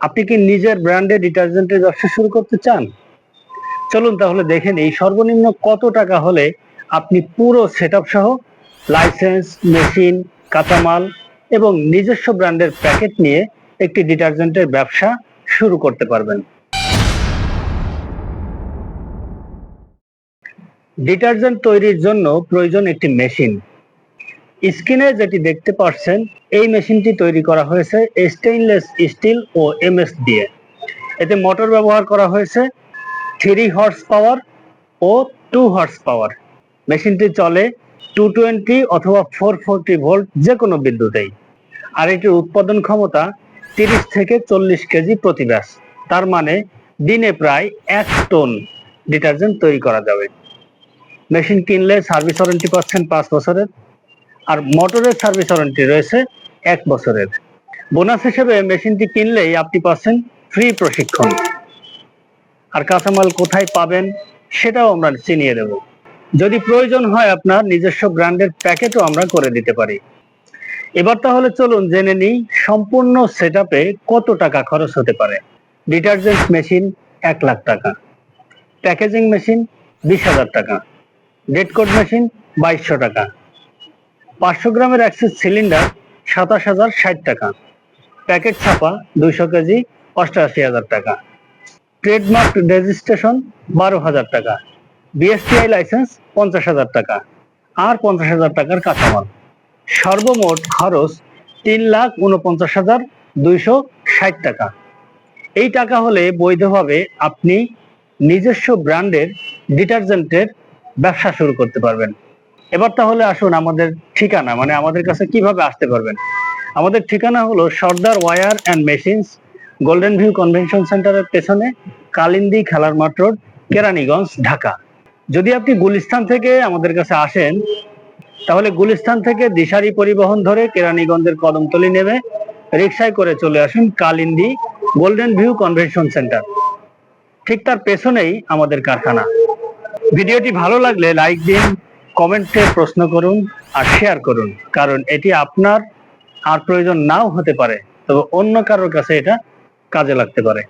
আপনি কি নিজের ব্র্যান্ডে ডিটারজেন্টের ব্যবসা শুরু করতে চান? চলুন তাহলে দেখেন এই সর্বনিম্ন কত টাকা হলে আপনি পুরো সেট সহ লাইসেন্স মেশিন কাঁচামাল এবং নিজস্ব ব্র্যান্ডের প্যাকেট নিয়ে একটি ডিটারজেন্টের ব্যবসা শুরু করতে পারবেন। ডিটারজেন্ট তৈরির জন্য প্রয়োজন একটি মেশিন স্ক্রিনে যেটি দেখতে পাচ্ছেন এই মেশিনটি তৈরি করা হয়েছে স্টেইনলেস স্টিল ও এমএস দিয়ে। এতে মোটর ব্যবহার করা হয়েছে থ্রি হর্স পাওয়ার ও টু হর্স পাওয়ার মেশিনটি চলে টু টোয়েন্টি অথবা ফোর ফোরটি ভোল্ট যে কোনো বিদ্যুতেই। আর এটির উৎপাদন ক্ষমতা তিরিশ থেকে চল্লিশ কেজি প্রতি ব্যাস। তার মানে দিনে প্রায় এক টন ডিটারজেন্ট তৈরি করা যাবে। মেশিন কিনলে সার্ভিস ওয়ারেন্টি পাচ্ছেন পাঁচ বছরের। আর মোটরের সার্ভিস ওয়ারেন্টি রয়েছে এক বছরের। বোনাস হিসেবে মেশিনটি কিনলেই আপনি পাচ্ছেন ফ্রি প্রশিক্ষণ। আর কাঁচামাল কোথায় পাবেন সেটাও আমরা চিনিয়ে দেব। যদি প্রয়োজন হয় আপনার নিজস্ব ব্র্যান্ডের প্যাকেটও আমরা করে দিতে পারি। এবার তাহলে চলুন জেনে নিই সম্পূর্ণ সেট কত টাকা খরচ হতে পারে। ডিটারজেন্ট মেশিন এক লাখ টাকা, প্যাকেজিং মেশিন বিশ হাজার টাকা ডেড কোড মেশিন বাইশশো টাকা পাঁচশো গ্রামের অ্যাক্সিস সিলিন্ডার সাতাশ হাজার ষাট টাকা। প্যাকেট ছাপা দুইশো কেজি অষ্টআশি হাজার টাকা। ট্রেডমার্ক রেজিস্ট্রেশন বারো হাজার টাকা। বিএসটিআই লাইসেন্স পঞ্চাশ হাজার টাকা। আর পঞ্চাশ হাজার টাকার কাঁচামাল। সর্বমোট খরচ তিন লাখ উনপঞ্চাশ হাজার দুইশো ষাট টাকা। এই টাকা হলে বৈধভাবে আপনি নিজস্ব ব্র্যান্ডের ডিটারজেন্টের ব্যবসা শুরু করতে পারবেন। এবার তাহলে আসুন আমাদের ঠিকানা মানে আমাদের কাছে কীভাবে আসতে পারবেন? আমাদের ঠিকানা হলো Sardar war and machines golden view convention সেন্টারের পেছনে কালিন্দি খেলার মাঠ রোড, কেরানীগঞ্জ, ঢাকা। যদি আপনি গুলিস্তান থেকে আমাদের কাছে আসেন, তাহলে গুলিস্তান থেকে দিশারি পরিবহন ধরে কেরানীগঞ্জের কদমতলি নেমে রিক্সায় করে চলে আসুন Kalindi golden view convention center. ঠিক তার পেছনেই আমাদের কারখানা। ভিডিওটি ভালো লাগলে লাইক দিন কমেন্টে প্রশ্ন করুন আর শেয়ার করুন, কারণ এটি আপনার আর প্রয়োজন নাও হতে পারে, তবে অন্য কারোর কাছে এটা কাজে লাগতে পারে।